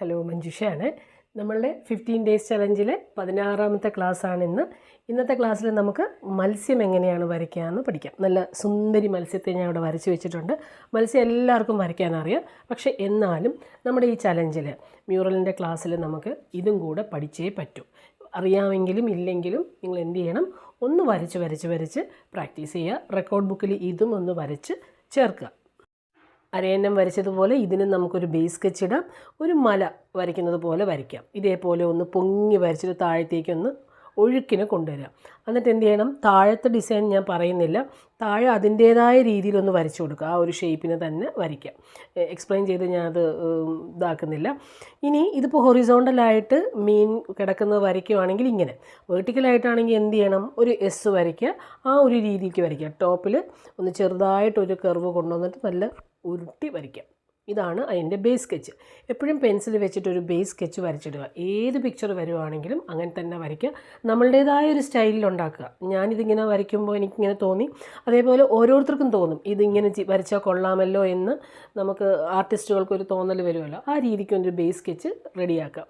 Hello മഞ്ജുഷയാണ്. നമ്മളുടെ fifteen days ചലഞ്ചിലെ പതിനാറാമത്തെ ക്ലാസ്സാണ് ഇന്ന്. ഇന്നത്തെ ക്ലാസ്സിൽ നമുക്ക് മത്സ്യം എങ്ങനെയാണ് വരയ്ക്കാമെന്ന് പഠിക്കാം. നല്ല സുന്ദരി മത്സ്യത്തെ ഞാൻ ഇവിടെ വരച്ച് വെച്ചിട്ടുണ്ട്. മത്സ്യം എല്ലാവർക്കും വരയ്ക്കാനറിയാം പക്ഷേ എന്നാലും നമ്മുടെ ഈ ചലഞ്ചിൽ മ്യൂറലിന്റെ ക്ലാസ്സിൽ നമുക്ക് ഇതും കൂടെ പഠിച്ചേ പറ്റൂ. അറിയാമെങ്കിലും ഇല്ലെങ്കിലും നിങ്ങൾ എന്ത് ചെയ്യണം? ഒന്ന് വരച്ച് വരച്ച് വരച്ച് പ്രാക്ടീസ് ചെയ്യുക. റെക്കോർഡ് ബുക്കിൽ ഇതും ഒന്ന് വരച്ച് ചേർക്കുക. അരയന്നം വരച്ചതുപോലെ ഇതിന് നമുക്കൊരു ബേസ് സ്കെച്ച് ഇടാം. ഒരു മല വരയ്ക്കുന്നത് പോലെ വരയ്ക്കാം. ഇതേപോലെ ഒന്ന് പൊങ്ങി വരച്ചിട്ട് താഴത്തേക്കൊന്ന് ഒഴുക്കിനെ കൊണ്ടുവരാം. എന്നിട്ട് എന്ത് ചെയ്യണം? താഴത്തെ ഡിസൈൻ ഞാൻ പറയുന്നില്ല. താഴെ അതിന്റേതായ രീതിയിലൊന്ന് വരച്ചു കൊടുക്കുക. ആ ഒരു ഷേപ്പിനെ തന്നെ വരയ്ക്കാം. എക്സ്പ്ലെയിൻ ചെയ്ത് ഞാനത് ഇതാക്കുന്നില്ല. ഇനി ഇതിപ്പോൾ ഹൊറിസോണ്ടലായിട്ട് മീൻ കിടക്കുന്നത് വരയ്ക്കുവാണെങ്കിൽ ഇങ്ങനെ. വേർട്ടിക്കലായിട്ടാണെങ്കിൽ എന്ത് ചെയ്യണം? ഒരു എസ് വരയ്ക്കുക. ആ ഒരു രീതിക്ക് വരയ്ക്കുക. ടോപ്പിൽ ഒന്ന് ചെറുതായിട്ടൊരു കർവ് കൊണ്ടുവന്നിട്ട് നല്ല ഉരുട്ടി വരയ്ക്കാം. ഇതാണ് അതിന്റെ ബേസ് സ്കെച്ച് എപ്പോഴും പെൻസിൽ വെച്ചിട്ട് ഒരു ബേസ് സ്കെച്ച് വരച്ചിടുക. ഏത് പിക്ചർ വരുവാണെങ്കിലും അങ്ങനെ തന്നെ വരയ്ക്കുക. നമ്മളുടേതായ ഒരു സ്റ്റൈലിൽ ഉണ്ടാക്കുക. ഞാനിതിങ്ങനെ വരയ്ക്കുമ്പോൾ എനിക്കിങ്ങനെ തോന്നി. അതേപോലെ ഓരോരുത്തർക്കും തോന്നും. ഇതിങ്ങനെ വരച്ചാൽ കൊള്ളാമല്ലോ എന്ന് നമുക്ക് ആർട്ടിസ്റ്റുകൾക്കൊരു തോന്നൽ വരുമല്ലോ. ആ രീതിക്ക് ഒരു ബേസ് സ്കെച്ച് റെഡിയാക്കാം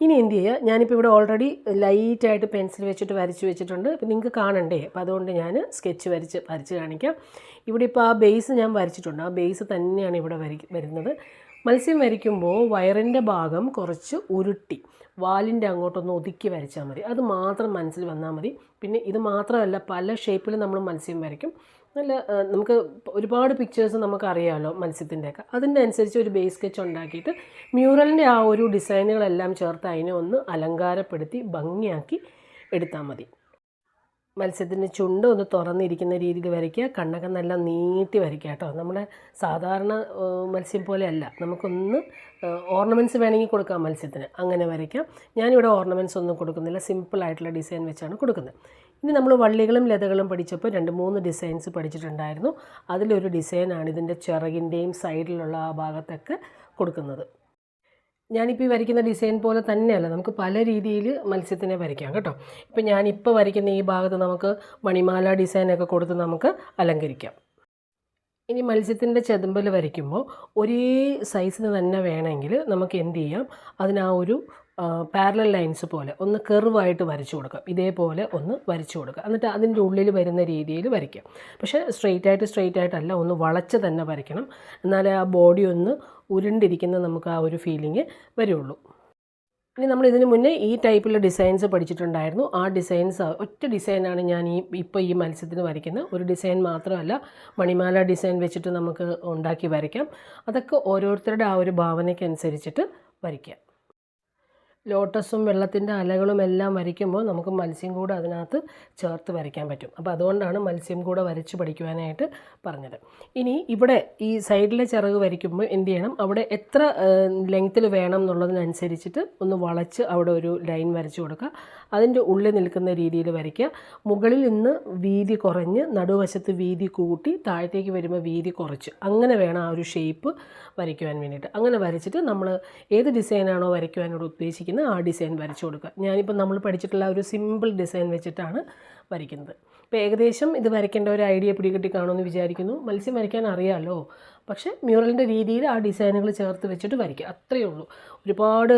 ഇനി എന്ത് ചെയ്യുക ഞാനിപ്പോൾ ഇവിടെ ഓൾറെഡി ലൈറ്റായിട്ട് പെൻസിൽ വെച്ചിട്ട് വരച്ച് വെച്ചിട്ടുണ്ട്. അപ്പോൾ നിങ്ങൾക്ക് കാണണ്ടേ? അപ്പോൾ അതുകൊണ്ട് ഞാൻ സ്കെച്ച് വരച്ച് വരച്ച് കാണിക്കാം. ഇവിടെ ഇപ്പോൾ ആ ബേസ് ഞാൻ വരച്ചിട്ടുണ്ട്. ആ ബേസ് തന്നെയാണ് ഇവിടെ വര വരുന്നത്. മത്സ്യം വരയ്ക്കുമ്പോൾ വയറിന്റെ ഭാഗം കുറച്ച് ഉരുട്ടി. വാലിന്റെ അങ്ങോട്ടൊന്ന് ഒതുക്കി വരച്ചാൽ മതി. അത് മാത്രം മനസ്സിൽ വന്നാൽ മതി. പിന്നെ ഇത് മാത്രമല്ല പല ഷേപ്പിൽ നമ്മൾ മത്സ്യം വരയ്ക്കും. നല്ല നമുക്ക് ഒരുപാട് പിക്ചേഴ്സ് നമുക്കറിയാമല്ലോ മത്സ്യത്തിന്റെയൊക്കെ അതിന്റെ അനുസരിച്ച് ഒരു ബേസ് സ്കെച്ച് ഉണ്ടാക്കിയിട്ട് മ്യൂറലിന്റെ ആ ഒരു ഡിസൈനുകളെല്ലാം ചേർത്ത് അതിനെ ഒന്ന് അലങ്കാരപ്പെടുത്തി ഭംഗിയാക്കി എടുത്താൽ മതി. മത്സ്യത്തിന്റെ ചുണ്ട് ഒന്ന് തുറന്നിരിക്കുന്ന രീതിയിൽ വരയ്ക്കുക. കണ്ണൊക്കെ നല്ല നീട്ടി വരയ്ക്കുക കേട്ടോ. നമ്മുടെ സാധാരണ മത്സ്യം പോലെയല്ല. നമുക്കൊന്ന് ഓർണമെന്റ്സ് വേണമെങ്കിൽ കൊടുക്കാം മത്സ്യത്തിന്. അങ്ങനെ വരയ്ക്കാം. ഞാനിവിടെ ഓർണമെന്റ്സ് ഒന്നും കൊടുക്കുന്നില്ല. സിമ്പിളായിട്ടുള്ള ഡിസൈൻ വെച്ചാണ് കൊടുക്കുന്നത്. ഇനി നമ്മൾ വള്ളികളും ലതകളും പഠിച്ചപ്പോൾ രണ്ട് മൂന്ന് ഡിസൈൻസ് പഠിച്ചിട്ടുണ്ടായിരുന്നു. അതിലൊരു ഡിസൈനാണ് ഇതിന്റെ ചിറകിന്റെയും സൈഡിലുള്ള ആ ഭാഗത്തൊക്കെ കൊടുക്കുന്നത്. ഞാനിപ്പോൾ ഈ വരയ്ക്കുന്ന ഡിസൈൻ പോലെ തന്നെയല്ല നമുക്ക് പല രീതിയിൽ മത്സ്യത്തിനെ വരയ്ക്കാം കേട്ടോ. ഇപ്പം ഞാനിപ്പോൾ വരയ്ക്കുന്ന ഈ ഭാഗത്ത് നമുക്ക് മണിമാല ഡിസൈനൊക്കെ കൊടുത്ത് നമുക്ക് അലങ്കരിക്കാം. ഇനി മത്സ്യത്തിന്റെ ചെതുമ്പൽ വരയ്ക്കുമ്പോൾ ഒരേ സൈസിന് തന്നെ വേണമെങ്കിൽ നമുക്ക് എന്ത് ചെയ്യാം? അതിനാ ഒരു പാരലൽ ലൈൻസ് പോലെ ഒന്ന് കെർവായിട്ട് വരച്ചു കൊടുക്കാം. ഇതേപോലെ ഒന്ന് വരച്ചു കൊടുക്കുക എന്നിട്ട് അതിന്റെ ഉള്ളിൽ വരുന്ന രീതിയിൽ വരയ്ക്കാം. പക്ഷേ സ്ട്രെയിറ്റ് ആയിട്ട് സ്ട്രെയിറ്റ് ആയിട്ടല്ല ഒന്ന് വളച്ച് തന്നെ വരയ്ക്കണം. എന്നാലേ ആ ബോഡി ഒന്ന് ഉരുണ്ടിരിക്കുന്ന നമുക്ക് ആ ഒരു ഫീലിംഗ് വരുള്ളൂ. ഇനി നമ്മൾ ഇതിന് മുന്നേ ഈ ടൈപ്പിലുള്ള ഡിസൈൻസ് പഠിച്ചിട്ടുണ്ടായിരുന്നു. ആ ഡിസൈൻസ് ഒറ്റ ഡിസൈനാണ് ഞാൻ ഈ ഇപ്പോൾ ഈ മത്സ്യത്തിന് വരയ്ക്കുന്നത്. ഒരു ഡിസൈൻ മാത്രമല്ല മണിമാല ഡിസൈൻ വെച്ചിട്ട് നമുക്ക് ഉണ്ടാക്കി വരയ്ക്കാം. അതൊക്കെ ഓരോരുത്തരുടെ ആ ഒരു ഭാവനയ്ക്കനുസരിച്ചിട്ട് വരയ്ക്കാം. ലോട്ടസും വെള്ളത്തിന്റെ അലകളും എല്ലാം വരയ്ക്കുമ്പോൾ നമുക്ക് മത്സ്യം കൂടെ അതിനകത്ത് ചേർത്ത് വരയ്ക്കാൻ പറ്റും. അപ്പോൾ അതുകൊണ്ടാണ് മത്സ്യം കൂടെ വരച്ച് പഠിക്കുവാനായിട്ട് പറഞ്ഞത്. ഇനി ഇവിടെ ഈ സൈഡിലെ ചിറക് വരയ്ക്കുമ്പോൾ എന്ത് ചെയ്യണം? അവിടെ എത്ര ലെങ്ത്തിൽ വേണം എന്നുള്ളതിനനുസരിച്ചിട്ട് ഒന്ന് വളച്ച് അവിടെ ഒരു ലൈൻ വരച്ചു കൊടുക്കുക. അതിന്റെ ഉള്ളിൽ നിൽക്കുന്ന രീതിയിൽ വരയ്ക്കുക. മുകളിൽ നിന്ന് വീതി കുറഞ്ഞ് നടുവശത്ത് വീതി കൂട്ടി താഴത്തേക്ക് വരുമ്പോൾ വീതി കുറച്ച്. അങ്ങനെ വേണം ആ ഒരു ഷേപ്പ് വരയ്ക്കുവാൻ വേണ്ടിയിട്ട്. അങ്ങനെ വരച്ചിട്ട് നമ്മൾ ഏത് ഡിസൈനാണോ വരയ്ക്കുവാനോട് ഉദ്ദേശിക്കുന്നത് ആ ഡിസൈൻ വരച്ചു കൊടുക്കുക. ഞാനിപ്പോൾ നമ്മൾ പഠിച്ചിട്ടുള്ള ഒരു സിമ്പിൾ ഡിസൈൻ വെച്ചിട്ടാണ് വരയ്ക്കുന്നത്. ഇപ്പോൾ ഏകദേശം ഇത് വരയ്ക്കേണ്ട ഒരു ഐഡിയ പിടികിട്ടി കാണുമെന്ന് വിചാരിക്കുന്നു. മത്സ്യം വരയ്ക്കാൻ അറിയാമല്ലോ പക്ഷേ മ്യൂറലിന്റെ രീതിയിൽ ആ ഡിസൈനുകൾ ചേർത്ത് വെച്ചിട്ട് വരയ്ക്കുക. അത്രയേ ഉള്ളൂ. ഒരുപാട്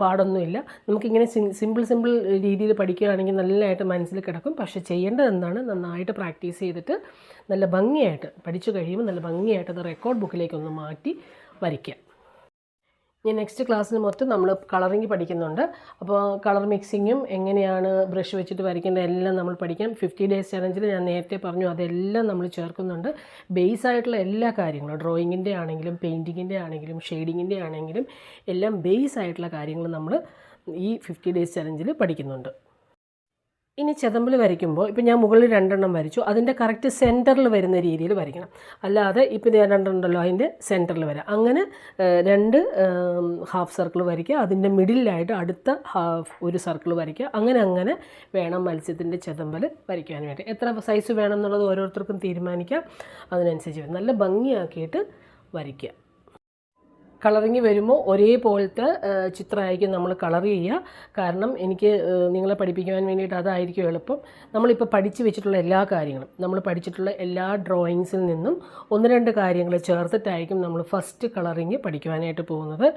പാടൊന്നുമില്ല. നമുക്കിങ്ങനെ സിമ്പിൾ സിമ്പിൾ രീതിയിൽ പഠിക്കുകയാണെങ്കിൽ നല്ലതായിട്ട് മനസ്സിൽ കിടക്കും. പക്ഷേ ചെയ്യേണ്ടത് എന്താണ്? നന്നായിട്ട് പ്രാക്ടീസ് ചെയ്തിട്ട് നല്ല ഭംഗിയായിട്ട് പഠിച്ചു കഴിയുമ്പോൾ നല്ല ഭംഗിയായിട്ട് അത് റെക്കോർഡ് ബുക്കിലേക്കൊന്ന് മാറ്റി വരയ്ക്കുക. ഞാൻ നെക്സ്റ്റ് ക്ലാസ്സിൽ മൊത്തം നമ്മൾ കളറിങ് പഠിക്കുന്നുണ്ട്. അപ്പോൾ കളർ മിക്സിങ്ങും എങ്ങനെയാണ് ബ്രഷ് വെച്ചിട്ട് വരയ്ക്കേണ്ടത് എല്ലാം നമ്മൾ പഠിക്കാം. ഫിഫ്റ്റി ഡേയ്സ് ചലഞ്ചിൽ ഞാൻ നേരത്തെ പറഞ്ഞു അതെല്ലാം നമ്മൾ ചേർക്കുന്നുണ്ട്. ബേസ് ആയിട്ടുള്ള എല്ലാ കാര്യങ്ങളും ഡ്രോയിങ്ങിന്റെ ആണെങ്കിലും പെയിന്റിങ്ങിന്റെ ആണെങ്കിലും ഷെയ്ഡിങ്ങിന്റെ ആണെങ്കിലും എല്ലാം ബേസ് ആയിട്ടുള്ള കാര്യങ്ങൾ നമ്മൾ ഈ ഫിഫ്റ്റി ഡേയ്സ് ചലഞ്ചിൽ പഠിക്കുന്നുണ്ട്. ഇനി ചെതമ്പൽ വരയ്ക്കുമ്പോൾ ഇപ്പം ഞാൻ മുകളിൽ രണ്ടെണ്ണം വരച്ചു. അതിന്റെ കറക്റ്റ് സെന്ററിൽ വരുന്ന രീതിയിൽ വരയ്ക്കണം. അല്ലാതെ ഇപ്പം ഞാൻ രണ്ടെണ്ണം ഉണ്ടല്ലോ അതിന്റെ സെന്ററിൽ വരാം. അങ്ങനെ രണ്ട് ഹാഫ് സർക്കിൾ വരയ്ക്കുക. അതിന്റെ മിഡിലായിട്ട് അടുത്ത ഹാഫ് ഒരു സർക്കിൾ വരയ്ക്കുക. അങ്ങനെ അങ്ങനെ വേണം മത്സ്യത്തിന്റെ ചെതമ്പൽ വരയ്ക്കാൻ വേണ്ടി. എത്ര സൈസ് വേണം എന്നുള്ളത് ഓരോരുത്തർക്കും തീരുമാനിക്കാം. അതിനനുസരിച്ച് നല്ല ഭംഗിയാക്കിയിട്ട് വരയ്ക്കുക. കളറിങ് വരുമ്പോൾ ഒരേപോലത്തെ ചിത്രമായിരിക്കും നമ്മൾ കളർ ചെയ്യുക. കാരണം എനിക്ക് നിങ്ങളെ പഠിപ്പിക്കാൻ വേണ്ടിയിട്ട് അതായിരിക്കും എളുപ്പം. നമ്മളിപ്പോൾ പഠിച്ചു വെച്ചിട്ടുള്ള എല്ലാ കാര്യങ്ങളും നമ്മൾ പഠിച്ചിട്ടുള്ള എല്ലാ ഡ്രോയിങ്സിൽ നിന്നും ഒന്ന് രണ്ട് കാര്യങ്ങൾ ചേർത്തിട്ടായിരിക്കും നമ്മൾ ഫസ്റ്റ് കളറിങ് പഠിക്കുവാനായിട്ട് പോകുന്നത്.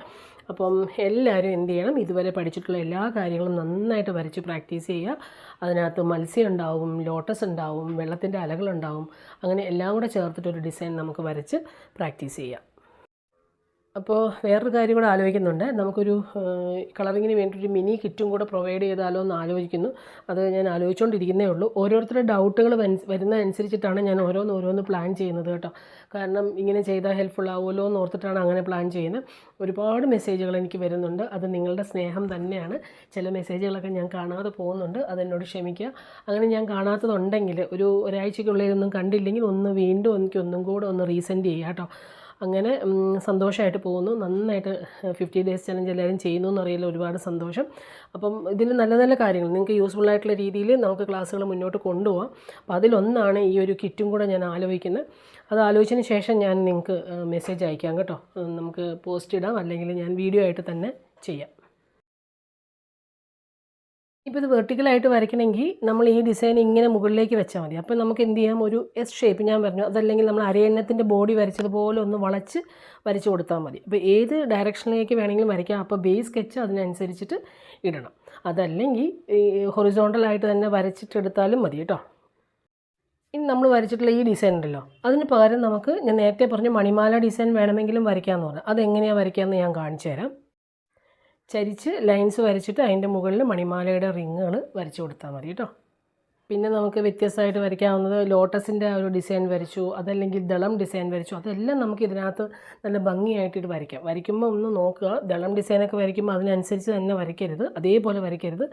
അപ്പം എല്ലാവരും എന്ത് ചെയ്യണം? ഇതുവരെ പഠിച്ചിട്ടുള്ള എല്ലാ കാര്യങ്ങളും നന്നായിട്ട് വരച്ച് പ്രാക്ടീസ് ചെയ്യുക. അതിനകത്ത് മത്സ്യം ഉണ്ടാവും ലോട്ടസ് ഉണ്ടാവും വെള്ളത്തിന്റെ അലകളുണ്ടാവും അങ്ങനെ എല്ലാം കൂടെ ചേർത്തിട്ടൊരു ഡിസൈൻ നമുക്ക് വരച്ച് പ്രാക്ടീസ് ചെയ്യാം. അപ്പോൾ വേറൊരു കാര്യം കൂടെ ആലോചിക്കുന്നുണ്ട്. നമുക്കൊരു കളറിങ്ങിന് വേണ്ടി ഒരു മിനി കിറ്റും കൂടെ പ്രൊവൈഡ് ചെയ്താലോ എന്ന് ആലോചിക്കുന്നു. അത് ഞാൻ ആലോചിച്ചുകൊണ്ടിരിക്കുന്നേ ഉള്ളൂ. ഓരോരുത്തരുടെ ഡൗട്ടുകൾ വരുന്നതനുസരിച്ചിട്ടാണ് ഞാൻ ഓരോന്ന് ഓരോന്ന് പ്ലാൻ ചെയ്യുന്നത് കേട്ടോ. കാരണം ഇങ്ങനെ ചെയ്താൽ ഹെൽപ്ഫുൾ ആവുമല്ലോ എന്ന് ഓർത്തിട്ടാണ് അങ്ങനെ പ്ലാൻ ചെയ്യുന്നത്. ഒരുപാട് മെസ്സേജുകൾ എനിക്ക് വരുന്നുണ്ട്. അത് നിങ്ങളുടെ സ്നേഹം തന്നെയാണ്. ചില മെസ്സേജുകളൊക്കെ ഞാൻ കാണാതെ പോകുന്നുണ്ട്. അതെന്നോട് ക്ഷമിക്കുക. അങ്ങനെ ഞാൻ കാണാത്തതുണ്ടെങ്കിൽ ഒരു ഒരാഴ്ചയ്ക്കുള്ളിൽ ഒന്നും കണ്ടില്ലെങ്കിൽ ഒന്ന് വീണ്ടും എനിക്ക് ഒന്നും കൂടെ ഒന്ന് റീസെൻഡ് ചെയ്യുക കേട്ടോ. അങ്ങനെ സന്തോഷമായിട്ട് പോകുന്നു. നന്നായിട്ട് ഫിഫ്റ്റി ഡേയ്സ് ചലഞ്ച് എല്ലാവരും ചെയ്യുന്നു എന്നറിയില്ല ഒരുപാട് സന്തോഷം. അപ്പം ഇതിൽ നല്ല നല്ല കാര്യങ്ങൾ. നിങ്ങൾക്ക് യൂസ്ഫുൾ ആയിട്ടുള്ള രീതിയിൽ നമുക്ക് ക്ലാസ്സുകൾ മുന്നോട്ട് കൊണ്ടുപോകാം അപ്പോൾ അതിലൊന്നാണ് ഈ ഒരു കിറ്റും കൂടെ ഞാൻ ആലോചിക്കുന്നത്. അത് ആലോചിച്ചതിന് ശേഷം ഞാൻ നിങ്ങൾക്ക് മെസ്സേജ് അയക്കാം കേട്ടോ. നമുക്ക് പോസ്റ്റ് ഇടാം. അല്ലെങ്കിൽ ഞാൻ വീഡിയോ ആയിട്ട് തന്നെ ചെയ്യാം. ഇപ്പോൾ ഇത് വെർട്ടിക്കലായിട്ട് വരയ്ക്കണമെങ്കിൽ നമ്മൾ ഈ ഡിസൈൻ ഇങ്ങനെ മുകളിലേക്ക് വെച്ചാൽ മതി. അപ്പോൾ നമുക്ക് എന്ത് ചെയ്യാം? ഒരു എസ് ഷേപ്പ് ഞാൻ പറഞ്ഞു. അതല്ലെങ്കിൽ നമ്മൾ അരയണ്ണത്തിന്റെ ബോഡി വരച്ചതുപോലെ ഒന്ന് വളച്ച് വരച്ച് കൊടുത്താൽ മതി. അപ്പോൾ ഏത് ഡയറക്ഷനിലേക്ക് വേണമെങ്കിലും വരയ്ക്കാം. അപ്പോൾ ബേസ് സ്കെച്ച് അതിനനുസരിച്ചിട്ട് ഇടണം. അതല്ലെങ്കിൽ ഹൊറിസോണ്ടലായിട്ട് തന്നെ വരച്ചിട്ടെടുത്താലും മതി കേട്ടോ. ഇനി നമ്മൾ വരച്ചിട്ടുള്ള ഈ ഡിസൈൻ ഉണ്ടല്ലോ. അതിന് പകരം നമുക്ക് ഞാൻ നേരത്തെ പറഞ്ഞ മണിമാല ഡിസൈൻ വേണമെങ്കിലും വരയ്ക്കാമെന്ന് പറഞ്ഞു. അതെങ്ങനെയാണ് വരയ്ക്കാമെന്ന് ഞാൻ കാണിച്ചു തരാം. ചരിച്ച് ലൈൻസ് വരച്ചിട്ട് അതിന്റെ മുകളിൽ മണിമാലയുടെ റിങ്ങുകൾ വരച്ചു കൊടുത്താൽ മതി കേട്ടോ. പിന്നെ നമുക്ക് വ്യത്യസ്തമായിട്ട് വരയ്ക്കാവുന്നത് ലോട്ടസിന്റെ ഒരു ഡിസൈൻ വരച്ചു അതല്ലെങ്കിൽ ദളം ഡിസൈൻ വരച്ചു അതെല്ലാം നമുക്ക് ഇതിനകത്ത് നല്ല ഭംഗിയായിട്ട് വരയ്ക്കാം. വരയ്ക്കുമ്പോൾ ഒന്ന് നോക്കുക ദളം ഡിസൈനൊക്കെ വരയ്ക്കുമ്പോൾ അതിനനുസരിച്ച് തന്നെ വരയ്ക്കരുത് അതേപോലെ വരയ്ക്കരുത്.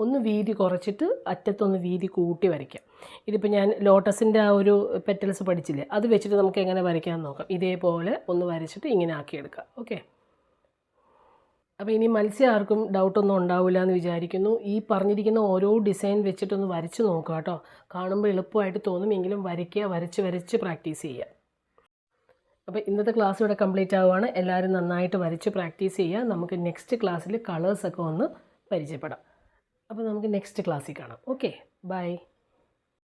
ഒന്ന് വീതി കുറച്ചിട്ട് അറ്റത്തൊന്ന് വീതി കൂട്ടി വരയ്ക്കാം. ഇതിപ്പോൾ ഞാൻ ലോട്ടസിന്റെ ആ ഒരു പെറ്റൽസ് പഠിച്ചില്ലേ അത് വെച്ചിട്ട് നമുക്ക് എങ്ങനെ വരയ്ക്കാമെന്ന് നോക്കാം. ഇതേപോലെ ഒന്ന് വരച്ചിട്ട് ഇങ്ങനെ ആക്കിയെടുക്കാം. ഓക്കെ? അപ്പോൾ ഇനി മത്സ്യം ആർക്കും ഡൗട്ടൊന്നും ഉണ്ടാവില്ല എന്ന് വിചാരിക്കുന്നു. ഈ പറഞ്ഞിരിക്കുന്ന ഓരോ ഡിസൈൻ വെച്ചിട്ടൊന്ന് വരച്ച് നോക്കുക കേട്ടോ. കാണുമ്പോൾ എളുപ്പമായിട്ട് തോന്നുമെങ്കിലും വരയ്ക്കുക വരച്ച് വരച്ച് പ്രാക്ടീസ് ചെയ്യുക. അപ്പോൾ ഇന്നത്തെ ക്ലാസ് ഇവിടെ കംപ്ലീറ്റ് ആവുകയാണ് എല്ലാവരും നന്നായിട്ട് വരച്ച് പ്രാക്ടീസ് ചെയ്യുക. നമുക്ക് നെക്സ്റ്റ് ക്ലാസ്സിൽ കളേഴ്സൊക്കെ ഒന്ന് പരിചയപ്പെടാം. അപ്പോൾ നമുക്ക് നെക്സ്റ്റ് ക്ലാസ്സിൽ കാണാം. Okay bye